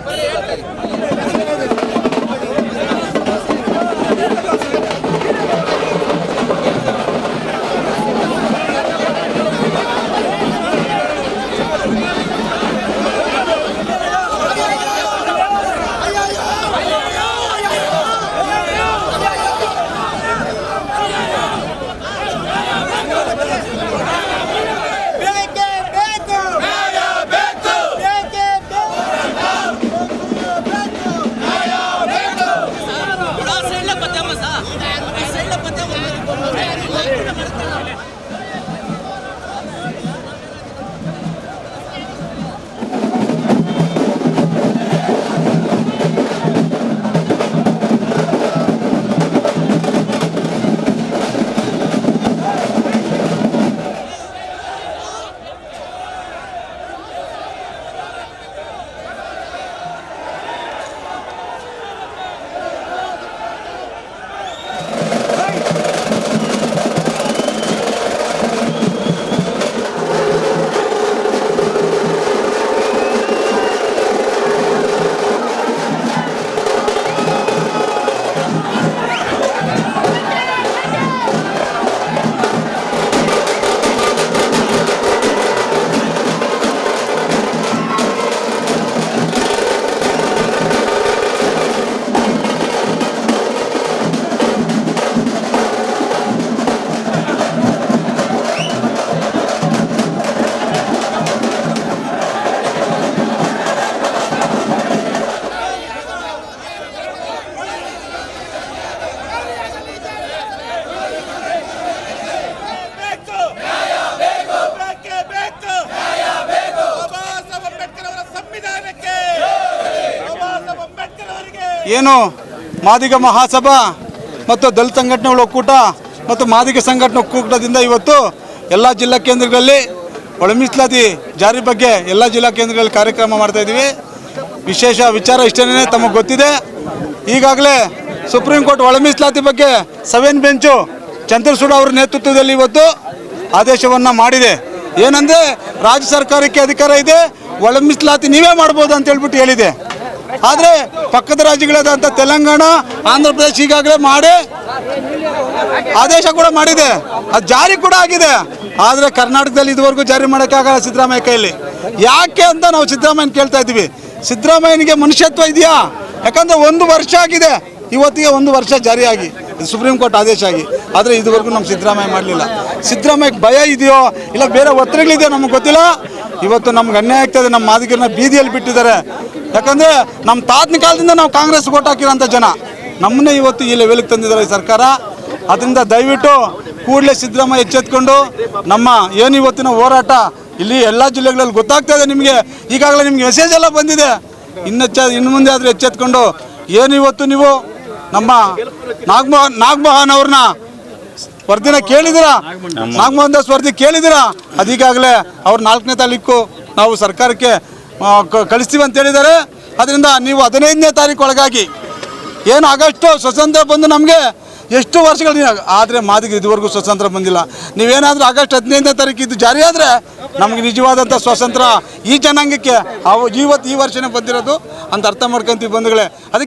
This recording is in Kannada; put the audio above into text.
ಬರೀ ಹೇಳ್ತೀನಿ ಏನು? ಮಾದಿಗ ಮಹಾಸಭಾ ಮತ್ತು ದಲಿತ ಸಂಘಟನೆಗಳ ಒಕ್ಕೂಟ ಮತ್ತು ಮಾದಿಗ ಸಂಘಟನೆ ಒಕ್ಕೂಟದಿಂದ ಇವತ್ತು ಎಲ್ಲ ಜಿಲ್ಲಾ ಕೇಂದ್ರಗಳಲ್ಲಿ ಒಳಮೀಸಲಾತಿ ಜಾರಿ ಬಗ್ಗೆ ಎಲ್ಲ ಜಿಲ್ಲಾ ಕೇಂದ್ರಗಳಲ್ಲಿ ಕಾರ್ಯಕ್ರಮ ಮಾಡ್ತಾ ಇದ್ದೀವಿ. ವಿಶೇಷ ವಿಚಾರ ಇಷ್ಟನೇ ತಮಗೆ ಗೊತ್ತಿದೆ. ಈಗಾಗಲೇ ಸುಪ್ರೀಂ ಕೋರ್ಟ್ ಒಳಮೀಸಲಾತಿ ಬಗ್ಗೆ ಸೆವೆನ್ ಬೆಂಚು ಚಂದ್ರಸೂಡ ಅವರ ನೇತೃತ್ವದಲ್ಲಿ ಇವತ್ತು ಆದೇಶವನ್ನು ಮಾಡಿದೆ. ಏನಂದರೆ ರಾಜ್ಯ ಸರ್ಕಾರಕ್ಕೆ ಅಧಿಕಾರ ಇದೆ, ಒಳ ಮೀಸಲಾತಿ ನೀವೇ ಮಾಡ್ಬೋದು ಅಂತ ಹೇಳ್ಬಿಟ್ಟು ಹೇಳಿದೆ. ಆದರೆ ಪಕ್ಕದ ರಾಜ್ಯಗಳಾದಂಥ ತೆಲಂಗಾಣ, ಆಂಧ್ರ ಪ್ರದೇಶ ಈಗಾಗಲೇ ಮಾಡಿ ಆದೇಶ ಕೂಡ ಮಾಡಿದೆ. ಅದು ಜಾರಿ ಕೂಡ ಆಗಿದೆ. ಆದರೆ ಕರ್ನಾಟಕದಲ್ಲಿ ಇದುವರೆಗೂ ಜಾರಿ ಮಾಡೋಕ್ಕಾಗಲ್ಲ ಸಿದ್ದರಾಮಯ್ಯ ಕೈಯಲ್ಲಿ. ಯಾಕೆ ಅಂತ ನಾವು ಸಿದ್ದರಾಮಯ್ಯನ ಕೇಳ್ತಾ ಇದ್ದೀವಿ. ಸಿದ್ದರಾಮಯ್ಯನಿಗೆ ಮನುಷ್ಯತ್ವ ಇದೆಯಾ? ಯಾಕಂದ್ರೆ ಒಂದು ವರ್ಷ ಆಗಿದೆ. ಇವತ್ತಿಗೆ ಒಂದು ವರ್ಷ ಜಾರಿಯಾಗಿ. ಸುಪ್ರೀಂ ಕೋರ್ಟ್ ಆದೇಶ ಆಗಿ. ಆದರೆ ಇದುವರೆಗೂ ನಮ್ಮ ಸಿದ್ದರಾಮಯ್ಯ ಮಾಡಲಿಲ್ಲ. ಸಿದ್ದರಾಮಯ್ಯಗೆ ಭಯ ಇದೆಯೋ, ಇಲ್ಲ ಬೇರೆ ಒತ್ತಡಗಳಿದೆಯೋ ನಮಗೆ ಗೊತ್ತಿಲ್ಲ. ಇವತ್ತು ನಮ್ಗೆ ಅನ್ಯಾಯ ಆಗ್ತದೆ ನಮ್ಮ ಮಾದಿಗರನ್ನ ಬೀದಿಯಲ್ಲಿ ಬಿಟ್ಟಿದ್ದಾರೆ. ಯಾಕಂದ್ರೆ ನಮ್ಮ ತಾತನ ಕಾಲದಿಂದ ನಾವು ಕಾಂಗ್ರೆಸ್ ಓಟ್ ಹಾಕಿರೋಂಥ ಜನ. ನಮ್ಮನ್ನೇ ಇವತ್ತು ಈ ಲೆವೆಲ್ಗೆ ತಂದಿದ್ದಾರೆ ಈ ಸರ್ಕಾರ. ಅದರಿಂದ ದಯವಿಟ್ಟು ಕೂಡಲೇ ಸಿದ್ದರಾಮಯ್ಯ ಎಚ್ಚೆತ್ಕೊಂಡು ನಮ್ಮ ಏನು ಇವತ್ತಿನ ಹೋರಾಟ ಇಲ್ಲಿ ಎಲ್ಲ ಜಿಲ್ಲೆಗಳಲ್ಲಿ ಗೊತ್ತಾಗ್ತಾ ಇದೆ ನಿಮಗೆ. ಈಗಾಗಲೇ ನಿಮ್ಗೆ ಮೆಸೇಜ್ ಎಲ್ಲ ಬಂದಿದೆ. ಇನ್ನೆಚ್ಚ ಇನ್ನು ಮುಂದೆ ಆದರೂ ಎಚ್ಚೆತ್ಕೊಂಡು ಏನು ಇವತ್ತು ನೀವು ನಮ್ಮ ನಾಗಮೋಹನ್ ನಾಗಮೋಹನ್ ಅವ್ರನ್ನ ಸ್ಪರ್ಧಿನ ಕೇಳಿದಿರಾ ನಾಗಮೋಹನ್. ದಾಸ್ ಸ್ಪರ್ಧಿ ಕೇಳಿದಿರಾ ಅದೀಗಾಗಲೇ ಅವ್ರ ನಾಲ್ಕನೇ ತಾರೀಕು ನಾವು ಸರ್ಕಾರಕ್ಕೆ ಕಳಿಸ್ತೀವಿ ಅಂತ ಹೇಳಿದ್ದಾರೆ. ಅದರಿಂದ ನೀವು ಹದಿನೈದನೇ ತಾರೀಕು ಒಳಗಾಗಿ ಏನು ಆಗಸ್ಟು ಸ್ವತಂತ್ರ ಬಂದು ನಮಗೆ ಎಷ್ಟು ವರ್ಷಗಳು ಆದರೆ ಮಾದಿಗೆ ಇದುವರೆಗೂ ಸ್ವತಂತ್ರ ಬಂದಿಲ್ಲ. ನೀವೇನಾದರೂ ಆಗಸ್ಟ್ ಹದಿನೈದನೇ ತಾರೀಕು ಇದು ಜಾರಿ ಆದರೆ ನಮಗೆ ನಿಜವಾದಂಥ ಸ್ವಾತಂತ್ರ್ಯ ಈ ಜನಾಂಗಕ್ಕೆ ಅವು ಇವತ್ತು ಈ ವರ್ಷನೇ ಬಂದಿರೋದು ಅಂತ ಅರ್ಥ ಮಾಡ್ಕೊಂತೀವಿ ಬಂಧುಗಳೇ. ಅದಕ್ಕೆ